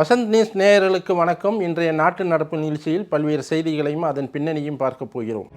Vasanth news நேயர்களுக்கு வணக்கம். இன்றைய நாட்டு நடப்பு நிகழ்ச்சியில் பல்வேறு செய்திகளையும் அதன் பின்னணியும் பார்க்க போகிறோம்.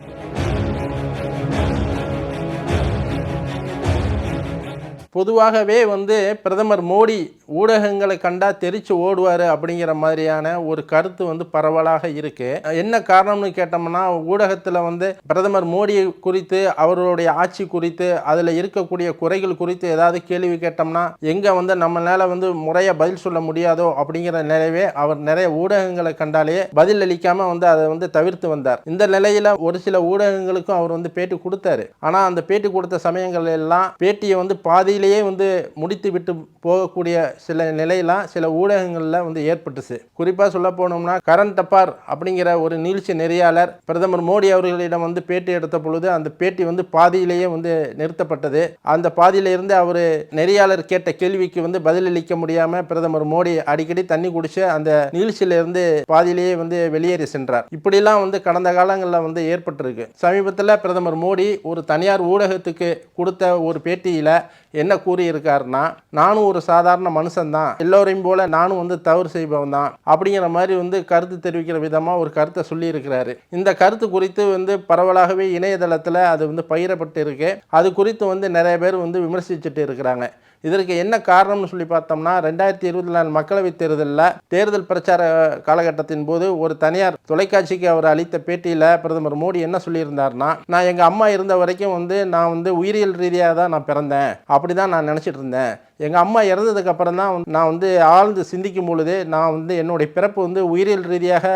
பொதுவாகவே வந்து பிரதமர் மோடி ஊடகங்களை கண்டா தெரிச்சு ஓடுவார் அப்படிங்கிற மாதிரியான ஒரு கருத்து வந்து பரவலாக இருக்கு. என்ன காரணம்னு கேட்டோம்னா ஊடகத்தில் வந்து பிரதமர் மோடி குறித்து அவர்களுடைய ஆட்சி குறித்து அதில் இருக்கக்கூடிய குறைகள் குறித்து ஏதாவது கேள்வி கேட்டோம்னா எங்கே வந்து நம்மளால வந்து முறையாக பதில் சொல்ல முடியாதோ அப்படிங்கிற நிலையவே அவர் நிறைய ஊடகங்களை கண்டாலே பதில் அளிக்காம வந்து அதை வந்து தவிர்த்து வந்தார். இந்த நிலையில ஒரு சில ஊடகங்களுக்கும் அவர் வந்து பேட்டி கொடுத்தாரு. ஆனால் அந்த பேட்டி கொடுத்த சமயங்கள் எல்லாம் பேட்டியை வந்து பாதியில் பாதியிலேயே வந்து முடித்து விட்டு போகக்கூடிய சில நிலையெல்லாம் சில ஊடகங்களில் வந்து ஏற்பட்டுச்சு. குறிப்பாக சொல்ல போனோம்னா கரண் தப்பார் அப்படிங்கிற ஒரு நீழ்ச்சி நெறியாளர் பிரதமர் மோடி அவர்களிடம் வந்து பேட்டி எடுத்த பொழுது அந்த பேட்டி வந்து பாதியிலேயே வந்து நிறுத்தப்பட்டது. அந்த பாதியிலிருந்து அவர் நெறியாளர் கேட்ட கேள்விக்கு வந்து பதிலளிக்க முடியாமல் பிரதமர் மோடி அடிக்கடி தண்ணி குடிச்சு அந்த நீழ்ச்சியிலிருந்து பாதியிலேயே வந்து வெளியேறி சென்றார். இப்படிலாம் வந்து கடந்த காலங்களில் வந்து ஏற்பட்டிருக்கு. சமீபத்தில் பிரதமர் மோடி ஒரு தனியார் ஊடகத்துக்கு கொடுத்த ஒரு பேட்டியில் என்ன கூறியிருக்காருன்னா நானும் ஒரு சாதாரண மனுஷன்தான். எல்லோரையும் போல நானும் வந்து தவறு செய்பவன் தான் அப்படிங்கிற மாதிரி வந்து கருத்து தெரிவிக்கிற விதமாக ஒரு கருத்தை சொல்லியிருக்கிறாரு. இந்த கருத்து குறித்து வந்து பரவலாகவே இணையதளத்தில் அது வந்து பகிரப்பட்டு இருக்கு அது குறித்து வந்து நிறைய பேர் வந்து விமர்சிச்சுட்டு இருக்கிறாங்க. இதற்கு என்ன காரணம்னு சொல்லி பார்த்தோம்னா ரெண்டாயிரத்தி இருபத்தி நாலு மக்களவைத் தேர்தலில் தேர்தல் பிரச்சார காலகட்டத்தின் போது ஒரு தனியார் தொலைக்காட்சிக்கு அவர் அளித்த பேட்டியில் பிரதமர் மோடி என்ன சொல்லியிருந்தார்னா நான் எங்கள் அம்மா இருந்த வரைக்கும் வந்து நான் வந்து உயிரியல் ரீதியாக தான் நான் பிறந்தேன். அப்படி தான் நான் நினச்சிட்டு இருந்தேன். எங்கள் அம்மா இறந்ததுக்கு அப்புறம் தான் வந்து நான் வந்து ஆழ்ந்து சிந்திக்கும் பொழுது நான் வந்து என்னுடைய பிறப்பு வந்து உயிரியல் ரீதியாக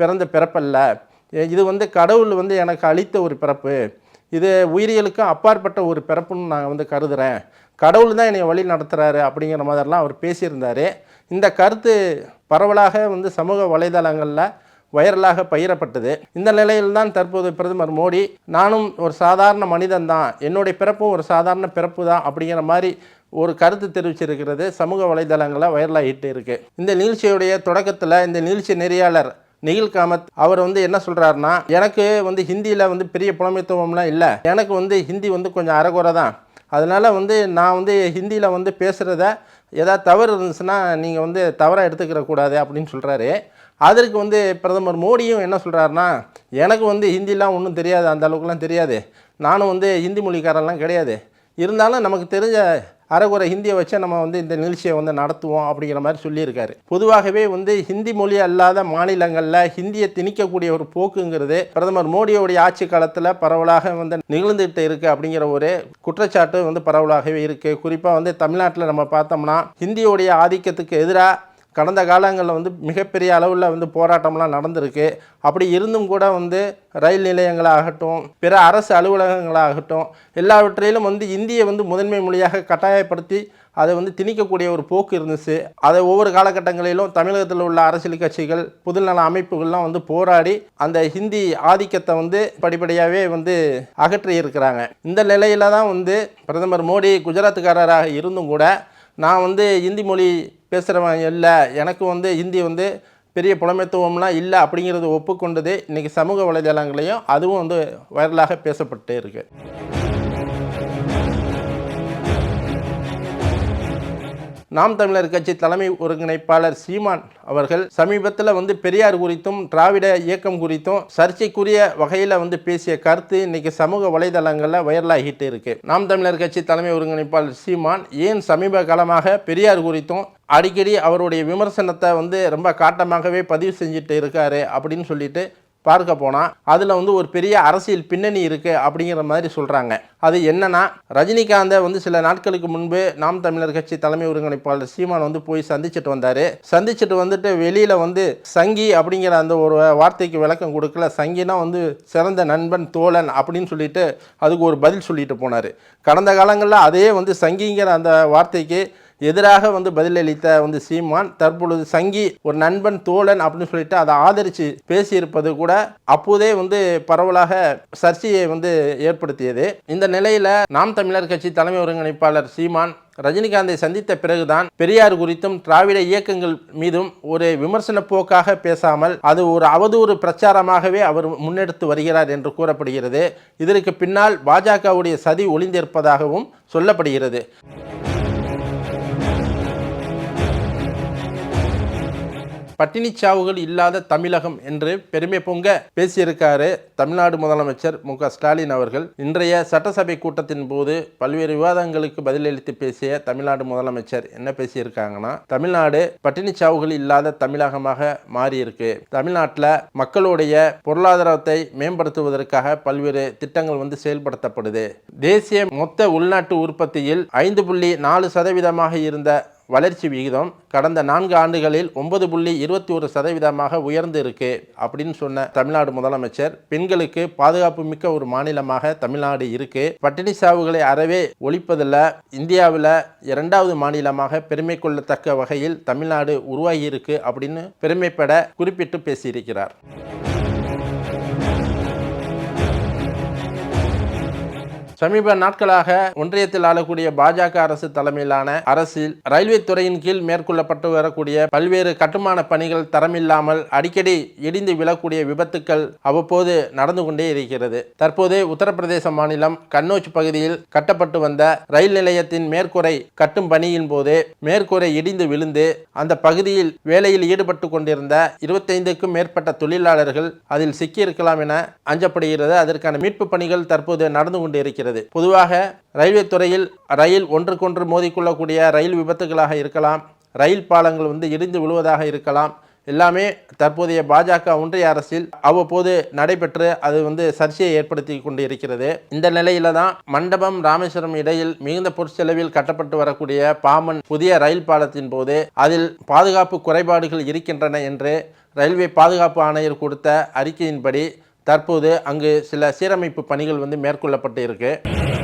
பிறந்த பிறப்பல்ல. இது வந்து கடவுள் வந்து எனக்கு அளித்த ஒரு பிறப்பு. இது உயிரியலுக்கும் அப்பாற்பட்ட ஒரு பிறப்புன்னு நான் வந்து கருதுகிறேன் கடவுள் தான் என்னை வழி நடத்துகிறாரு அப்படிங்கிற மாதிரிலாம் அவர் பேசியிருந்தார். இந்த கருத்து பரவலாக வந்து சமூக வலைதளங்களில் வைரலாக பயிரப்பட்டது இந்த நிலையில் தான் தற்போது பிரதமர் மோடி நானும் ஒரு சாதாரண மனிதன் தான். என்னுடைய பிறப்பும் ஒரு சாதாரண பிறப்பு தான். அப்படிங்கிற மாதிரி ஒரு கருத்து தெரிவிச்சிருக்கிறது சமூக வலைதளங்களில் வைரலாகிட்டு இருக்கு. இந்த நிகழ்ச்சியுடைய தொடக்கத்தில் இந்த நிகழ்ச்சி நெறியாளர் நிகில் காமத் அவர் வந்து என்ன சொல்கிறாருன்னா எனக்கு வந்து ஹிந்தியில் வந்து பெரிய புலமைத்துவம்லாம் இல்லை. எனக்கு வந்து ஹிந்தி வந்து கொஞ்சம் அறகுறை தான் அதனால் வந்து நான் வந்து ஹிந்தியில் வந்து பேசுகிறத ஏதாவது தவறு இருந்துச்சுன்னா நீங்கள் வந்து தவறாக எடுத்துக்கிறக்கூடாது அப்படின்னு சொல்கிறாரு அதற்கு வந்து பிரதமர் மோடியும் என்ன சொல்கிறாருன்னா எனக்கு வந்து ஹிந்திலாம் ஒன்றும் தெரியாது அந்த அளவுக்குலாம் தெரியாது. நானும் வந்து ஹிந்தி மொழிக்காரெல்லாம் கிடையாது. இருந்தாலும் நமக்கு தெரிஞ்ச அரைகுறை ஹிந்தியை வச்சு நம்ம வந்து இந்த நிகழ்ச்சியை வந்து நடத்துவோம் அப்படிங்கிற மாதிரி சொல்லியிருக்காரு. பொதுவாகவே வந்து ஹிந்தி மொழி அல்லாத மாநிலங்களில் ஹிந்தியை திணிக்கக்கூடிய ஒரு போக்குங்கிறது பிரதமர் மோடியோடைய ஆட்சி காலத்தில் பரவலாக வந்து நிகழ்ந்துகிட்டு இருக்குது அப்படிங்கிற ஒரு குற்றச்சாட்டு வந்து பரவலாகவே இருக்குது குறிப்பாக வந்து தமிழ்நாட்டில் நம்ம பார்த்தோம்னா ஹிந்தியோடைய ஆதிக்கத்துக்கு எதிராக கடந்த காலங்களில் வந்து மிகப்பெரிய அளவில் வந்து போராட்டம்லாம் நடந்திருக்கு. அப்படி இருந்தும் கூட வந்து ரயில் நிலையங்களாகட்டும் பிற அரசு அலுவலகங்களாகட்டும் எல்லாவற்றிலும் வந்து இந்தியை வந்து முதன்மை மொழியாக கட்டாயப்படுத்தி அதை வந்து திணிக்கக்கூடிய ஒரு போக்கு இருந்துச்சு. அதை ஒவ்வொரு காலகட்டங்களிலும் தமிழகத்தில் உள்ள அரசியல் கட்சிகள் பொதுநல அமைப்புகள்லாம் வந்து போராடி அந்த ஹிந்தி ஆதிக்கத்தை வந்து படிப்படியாகவே வந்து அகற்றி இருக்கிறாங்க. இந்த நிலையில தான் வந்து பிரதமர் மோடி குஜராத்துக்காரராக இருந்தும் கூட நான் வந்து இந்தி மொழி பேசுகிறவன் இல்லை எனக்கு வந்து ஹிந்தி வந்து பெரிய புலமைத்துவம்லாம் இல்லை அப்படிங்கிறது ஒப்புக்கொண்டது இன்றைக்கி சமூக வலைதளங்களையும் அதுவும் வந்து வைரலாக பேசப்பட்டு இருக்குது நாம் தமிழர் கட்சி தலைமை ஒருங்கிணைப்பாளர் சீமான் அவர்கள் சமீபத்தில் வந்து பெரியார் குறித்தும் திராவிட இயக்கம் குறித்தும் சர்ச்சைக்குரிய வகையில் வந்து பேசிய கருத்து இன்னைக்கு சமூக வலைதளங்களில் வைரலாகிட்டு இருக்கு. நாம் தமிழர் கட்சி தலைமை ஒருங்கிணைப்பாளர் சீமான் ஏன் சமீப காலமாக பெரியார் குறித்தும் அடிக்கடி அவருடைய விமர்சனத்தை வந்து ரொம்ப காட்டமாகவே பதிவு செஞ்சுட்டு இருக்காரு அப்படின்னு சொல்லிட்டு பார்க்க போனால் அதில் வந்து ஒரு பெரிய அரசியல் பின்னணி இருக்குது அப்படிங்கிற மாதிரி சொல்கிறாங்க அது என்னன்னா ரஜினிகாந்தை வந்து சில நாட்களுக்கு முன்பு நாம் தமிழர் கட்சி தலைமை ஒருங்கிணைப்பாளர் சீமான் வந்து போய் சந்திச்சுட்டு வந்தார். சந்திச்சுட்டு வந்துட்டு வெளியில் வந்து சங்கி அப்படிங்கிற அந்த ஒரு வார்த்தைக்கு விளக்கம் கொடுக்கல. சங்கினா வந்து சிறந்த நண்பன் தோழன் அப்படின்னு சொல்லிட்டு அதுக்கு ஒரு பதில் சொல்லிட்டு போனார். கடந்த காலங்களில் அதே வந்து சங்கிங்கிற அந்த வார்த்தைக்கு எதிராக வந்து பதிலளித்த வந்து சீமான் தற்பொழுது சங்கி ஒரு நண்பன் தோழன் அப்படின்னு சொல்லிட்டு அதை ஆதரித்து பேசியிருப்பது கூட அப்போதே வந்து பரவலாக சர்ச்சையை வந்து ஏற்படுத்தியது. இந்த நிலையில நாம் தமிழர் கட்சி தலைமை ஒருங்கிணைப்பாளர் சீமான் ரஜினிகாந்தை சந்தித்த பிறகுதான் பெரியார் குறித்தும் திராவிட இயக்கங்கள் மீதும் ஒரு விமர்சன போக்காக பேசாமல் அது ஒரு அவதூறு பிரச்சாரமாகவே அவர் முன்னெடுத்து வருகிறார் என்று கூறப்படுகிறது. இதற்கு பின்னால் பாஜகவுடைய சதி ஒளிந்திருப்பதாகவும் சொல்லப்படுகிறது. பட்டினி சாவுகள் இல்லாத தமிழகம் என்று பெருமை பொங்க பேசியிருக்காரு தமிழ்நாடு முதலமைச்சர் மு ஸ்டாலின் அவர்கள். இன்றைய சட்டசபை கூட்டத்தின் போது பல்வேறு விவாதங்களுக்கு பதிலளித்து பேசிய தமிழ்நாடு முதலமைச்சர் என்ன பேசியிருக்காங்கன்னா தமிழ்நாடு பட்டினி சாவுகள் இல்லாத தமிழகமாக மாறியிருக்கு. தமிழ்நாட்டில் மக்களுடைய பொருளாதாரத்தை மேம்படுத்துவதற்காக பல்வேறு திட்டங்கள் வந்து செயல்படுத்தப்படுது. தேசிய மொத்த உள்நாட்டு உற்பத்தியில் ஐந்து புள்ளி நாலு சதவீதமாக இருந்த வளர்ச்சி விகிதம் கடந்த நான்கு ஆண்டுகளில் ஒன்பது புள்ளி இருபத்தி ஒரு சதவீதமாக உயர்ந்து இருக்கு அப்படின்னு சொன்ன தமிழ்நாடு முதலமைச்சர் பெண்களுக்கு பாதுகாப்பு மிக்க ஒரு மாநிலமாக தமிழ்நாடு இருக்கு. பட்டினி சாவுகளை அறவே ஒழிப்பதில் இந்தியாவில் இரண்டாவது மாநிலமாக பெருமை கொள்ளத்தக்க வகையில் தமிழ்நாடு உருவாகியிருக்கு அப்படின்னு பெருமைப்பட குறிப்பிட்டு பேசியிருக்கிறார். சமீப நாட்களாக ஒன்றியத்தில் ஆளக்கூடிய பாஜக அரசு தலைமையிலான அரசில் ரயில்வே துறையின் கீழ் மேற்கொள்ளப்பட்டு வரக்கூடிய பல்வேறு கட்டுமான பணிகள் தரமில்லாமல் அடிக்கடி இடிந்து விழக்கூடிய விபத்துக்கள் அவ்வப்போது நடந்து கொண்டே இருக்கிறது. தற்போது உத்தரப்பிரதேச மாநிலம் கன்னோஜ் பகுதியில் கட்டப்பட்டு வந்த ரயில் நிலையத்தின் மேற்கூரை கட்டும் பணியின் போது மேற்கூரை இடிந்து விழுந்து அந்த பகுதியில் வேலையில் ஈடுபட்டு கொண்டிருந்த இருபத்தைந்துக்கும் மேற்பட்ட தொழிலாளர்கள் அதில் சிக்கியிருக்கலாம் என அஞ்சப்படுகிறது. அதற்கான மீட்பு பணிகள் தற்போது நடந்து கொண்டிருக்கிறது. பொதுவாக ரயில்வே துறையில் ரயில் ஒன்றுக்கொன்று மோதிக்கொள்ளக்கூடிய ரயில் விபத்துகளாக இருக்கலாம். ரயில் பாலங்கள் வந்து இடிந்து விழுவதாக இருக்கலாம். எல்லாமே தற்போதைய பாஜக ஒன்றிய அரசில் அவ்வப்போது நடைபெற்று அது வந்து சர்ச்சையை ஏற்படுத்தி கொண்டு இருக்கிறது இந்த நிலையில தான் மண்டபம் ராமேஸ்வரம் இடையில் மிகுந்த பொருட்செலவில் கட்டப்பட்டு வரக்கூடிய பாமன் புதிய ரயில் பாலத்தின் போது அதில் பாதுகாப்பு குறைபாடுகள் இருக்கின்றன என்று ரயில்வே பாதுகாப்பு ஆணையர் கொடுத்த அறிக்கையின்படி தற்போது அங்கு சில சீரமைப்பு பணிகள் வந்து மேற்கொள்ளப்பட்டு இருக்குது